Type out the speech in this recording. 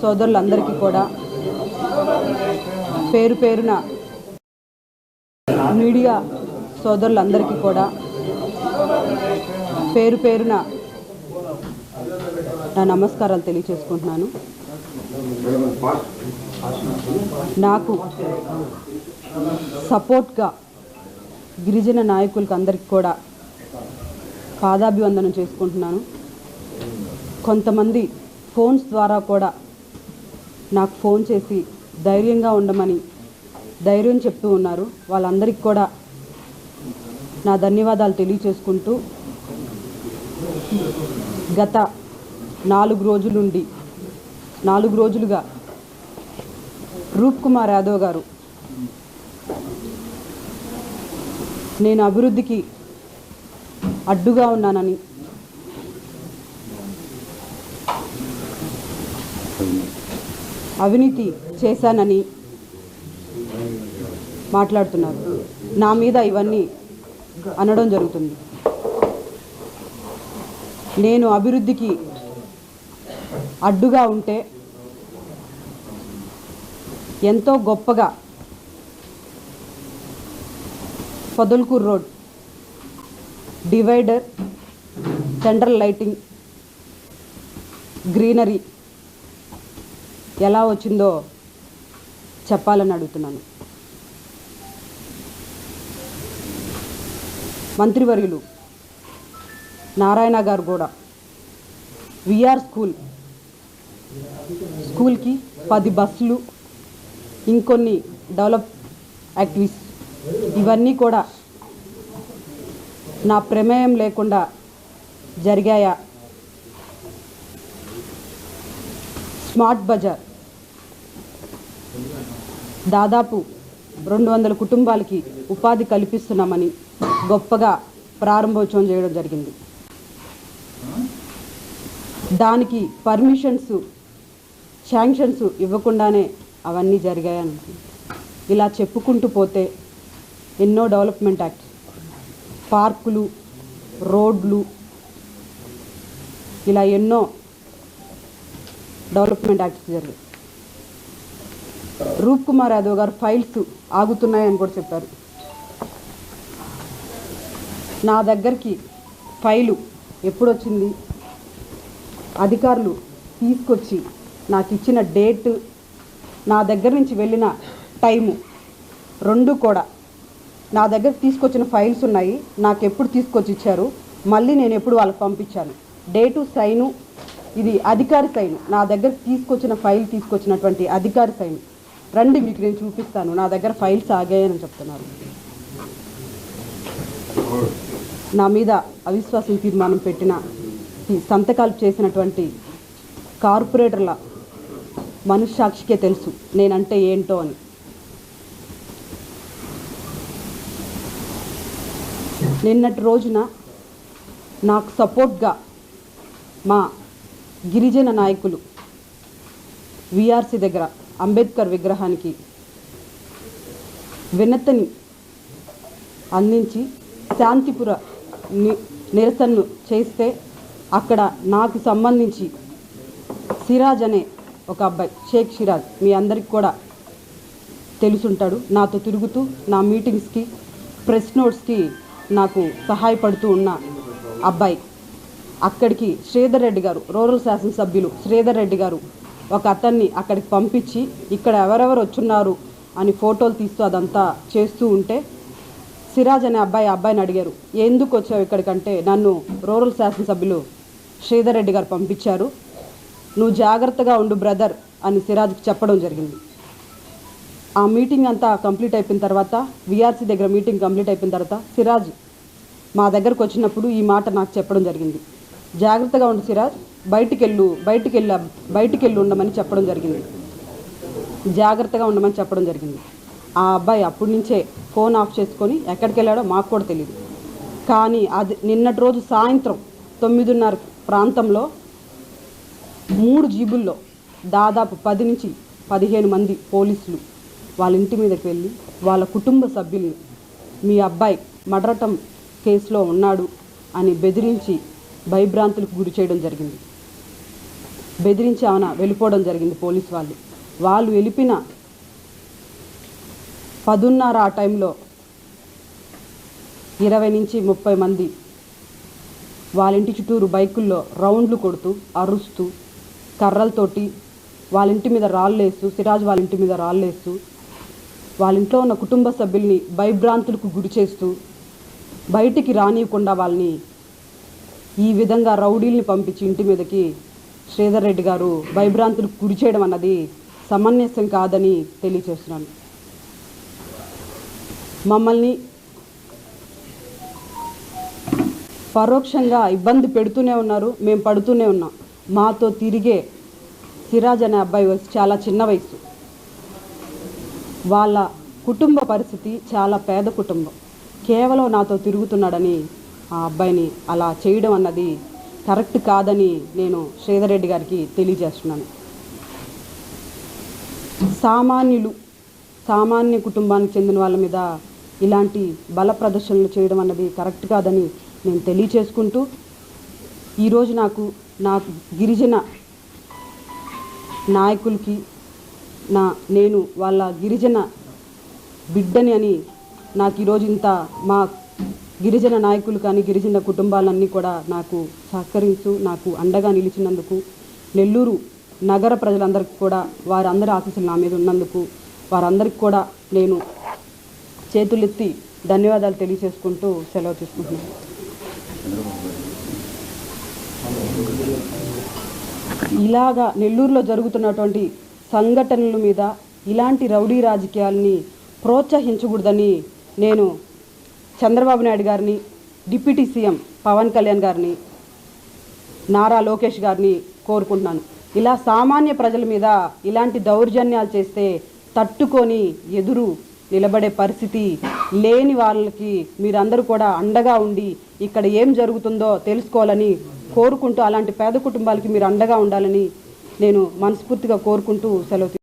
సోదరులందరికీ కూడా పేరు పేరున మీడియా సోదరులందరికీ కూడా పేరు పేరున నా నమస్కారాలు తెలియచేసుకుంటున్నాను. నాకు సపోర్ట్గా గిరిజన నాయకులకు అందరికీ కూడా పాదాభివందనం చేసుకుంటున్నాను. కొంతమంది ఫోన్స్ ద్వారా కూడా నాకు ఫోన్ చేసి ధైర్యంగా ఉండమని ధైర్యం చెప్తూ ఉన్నారు. వాళ్ళందరికీ కూడా నా ధన్యవాదాలు తెలియచేసుకుంటూ గత నాలుగు రోజుల నుండి నాలుగు రోజులుగా రూప్ కుమార్ యాదవ్ గారు నేను అభివృద్ధికి అడ్డుగా ఉన్నానని అవినీతి చేశానని మాట్లాడుతున్నారు. నా మీద ఇవన్నీ అనడం జరుగుతుంది. నేను అభివృద్ధికి అడ్డుగా ఉంటే ఎంతో గొప్పగా Podalakur road divider central lighting greenery ఎలా వచ్చిందో చెప్పాలని అడుగుతున్నాను. మంత్రివర్యులు నారాయణ గారు కూడా విఆర్ స్కూల్ స్కూల్కి పది బస్సులు ఇంకొన్ని డెవలప్ యాక్టివిటీస్ ఇవన్నీ కూడా నా ప్రమేయం లేకుండా జరిగాయా? స్మార్ట్ బజార్ దాదాపు రెండు వందల కుటుంబాలకి ఉపాధి కల్పిస్తున్నామని గొప్పగా ప్రారంభోత్సవం చేయడం జరిగింది. దానికి పర్మిషన్స్ శాంక్షన్స్ ఇవ్వకుండానే అవన్నీ జరిగాయని ఇలా చెప్పుకుంటూ పోతే ఎన్నో డెవలప్మెంట్ యాక్ట్ పార్కులు రోడ్లు ఇలా ఎన్నో డెవలప్మెంట్ యాక్ట్స్ జరిగాయి. రూప్ కుమార్ యాదవ్ గారు ఫైల్స్ ఆగుతున్నాయని కూడా చెప్పారు. నా దగ్గరికి ఫైలు ఎప్పుడు వచ్చింది అధికారులు తీసుకొచ్చి నాకు ఇచ్చిన డేట్ నా దగ్గర నుంచి వెళ్ళిన టైము రెండు కూడా నా దగ్గర తీసుకొచ్చిన ఫైల్స్ ఉన్నాయి. నాకు ఎప్పుడు తీసుకొచ్చి ఇచ్చారు? మళ్ళీ నేను ఎప్పుడు వాళ్ళకి పంపించాను? డేటు సైను ఇది అధికారి సైన్. నా దగ్గర తీసుకొచ్చిన ఫైల్ తీసుకొచ్చినటువంటి అధికారి సైన్. రండి మీకు నేను చూపిస్తాను. నా దగ్గర ఫైల్స్ ఆగాయని చెప్తున్నారు. నా మీద అవిశ్వాసం తీర్మానం పెట్టిన సంతకాలు చేసినటువంటి కార్పొరేటర్ల మనస్సాక్షికే తెలుసు నేనంటే ఏంటో అని. నిన్నటి రోజున నాకు సపోర్ట్గా మా గిరిజన నాయకులు విఆర్సి దగ్గర అంబేద్కర్ విగ్రహానికి వినతిని అందించి శాంతిపుర ని నిరసనను చేస్తే అక్కడ నాకు సంబంధించి సిరాజ్ అనే ఒక అబ్బాయి షేక్ సిరాజ్ మీ అందరికి కూడా తెలుసుంటాడు. నాతో తిరుగుతూ నా మీటింగ్స్కి ప్రెస్ నోట్స్కి నాకు సహాయపడుతూ ఉన్న అబ్బాయి. అక్కడికి శ్రీధర్ రెడ్డి గారు రూరల్ శాసనసభ్యులు శ్రీధర్ రెడ్డి గారు ఒక అతన్ని అక్కడికి పంపించి ఇక్కడ ఎవరెవరు వచ్చున్నారు అని ఫోటోలు తీస్తూ అదంతా చేస్తూ ఉంటే సిరాజ్ అనే అబ్బాయి ఆ అబ్బాయిని అడిగారు ఎందుకు వచ్చావు ఇక్కడికంటే నన్ను రూరల్ శాసనసభ్యులు శ్రీధర్ రెడ్డి గారు పంపించారు. నువ్వు జాగ్రత్తగా ఉండు బ్రదర్ అని సిరాజ్కి చెప్పడం జరిగింది. ఆ మీటింగ్ అంతా కంప్లీట్ అయిపోయిన తర్వాత విఆర్సీ దగ్గర మీటింగ్ కంప్లీట్ అయిపోయిన తర్వాత సిరాజ్ మా దగ్గరకు వచ్చినప్పుడు ఈ మాట నాకు చెప్పడం జరిగింది. జాగ్రత్తగా ఉండు సిరాజ్ బయటికెళ్ళు బయటికెళ్ళా బయటికెళ్ళి ఉండమని చెప్పడం జరిగింది. జాగ్రత్తగా ఉండమని చెప్పడం జరిగింది. ఆ అబ్బాయి అప్పటి నుంచే ఫోన్ ఆఫ్ చేసుకొని ఎక్కడికి వెళ్ళాడో మాకు కూడా తెలియదు కానీ అది నిన్నటి రోజు సాయంత్రం తొమ్మిదిన్నర ప్రాంతంలో మూడు జీబుల్లో దాదాపు పది నుంచి పదిహేను మంది పోలీసులు వాళ్ళ ఇంటి మీదకి వెళ్ళి వాళ్ళ కుటుంబ సభ్యుల్ని మీ అబ్బాయి మడరటం కేసులో ఉన్నాడు అని బెదిరించి భయభ్రాంతులకు గురి చేయడం జరిగింది. బెదిరించి ఆమె వెళ్ళిపోవడం జరిగింది పోలీస్ వాళ్ళు. వాళ్ళు వెళ్ళిపిన పదున్నర ఆ టైంలో ఇరవై నుంచి ముప్పై మంది వాళ్ళ ఇంటి చుట్టూరు బైకుల్లో రౌండ్లు కొడుతూ అరుస్తూ కర్రలతోటి వాళ్ళ ఇంటి మీద రాళ్ళేస్తూ సిరాజ్ వాళ్ళ ఇంటి మీద రాళ్ళేస్తూ వాళ్ళ ఇంట్లో ఉన్న కుటుంబ సభ్యుల్ని భయభ్రాంతులకు గురి చేస్తూ బయటికి రానియకుండా వాళ్ళని ఈ విధంగా రౌడీల్ని పంపించి ఇంటి మీదకి శ్రీధర్ రెడ్డి గారు భయభ్రాంతులకు గురి చేయడం అన్నది సమంజసం కాదని తెలియచేస్తున్నాను. మమ్మల్ని పరోక్షంగా ఇబ్బంది పెడుతూనే ఉన్నారు మేము పడుతూనే ఉన్నాం. మాతో తిరిగే సిరాజ్ అనే అబ్బాయి వయసు చాలా చిన్న వయసు. వాళ్ళ కుటుంబ పరిస్థితి చాలా పేద కుటుంబం. కేవలం నాతో తిరుగుతున్నాడని ఆ అబ్బాయిని అలా చేయడం అన్నది కరెక్ట్ కాదని నేను శ్రీధర్ రెడ్డి గారికి తెలియజేస్తున్నాను. సామాన్యులు సామాన్య కుటుంబానికి చెందిన వాళ్ళ మీద ఇలాంటి బల ప్రదర్శనలు చేయడం అన్నది కరెక్ట్ కాదని నేను తెలియచేసుకుంటూ ఈరోజు నాకు నాకు గిరిజన నాయకులకి నా నేను వాళ్ళ గిరిజన బిడ్డని అని నాకు ఈరోజు ఇంత మా గిరిజన నాయకులు కానీ గిరిజన కుటుంబాలన్నీ కూడా నాకు సహకరించు నాకు అండగా నిలిచినందుకు నెల్లూరు నగర ప్రజలందరికీ కూడా వారందరి ఆశీస్సులు నా మీద ఉన్నందుకు వారందరికీ కూడా నేను చేతులెత్తి ధన్యవాదాలు తెలియజేసుకుంటూ సెలవు తీసుకుంటున్నాను. ఇలాగా నెల్లూరులో జరుగుతున్నటువంటి సంఘటనల మీద ఇలాంటి రౌడీ రాజకీయాలని ప్రోత్సహించకూడదని నేను చంద్రబాబు నాయుడు గారిని డిప్యూటీ సీఎం పవన్ కళ్యాణ్ గారిని నారా లోకేష్ గారిని కోరుకుంటున్నాను. ఇలా సామాన్య ప్రజల మీద ఇలాంటి దౌర్జన్యాలు చేస్తే తట్టుకొని ఎదురు నిలబడే పరిస్థితి లేని వాళ్ళకి మీరందరూ కూడా అండగా ఉండి ఇక్కడ ఏం జరుగుతుందో తెలుసుకోవాలని కోరుకుంటూ అలాంటి పేద కుటుంబాలకి మీరు అండగా ఉండాలని నేను మనస్ఫూర్తిగా కోరుకుంటూ సెలవు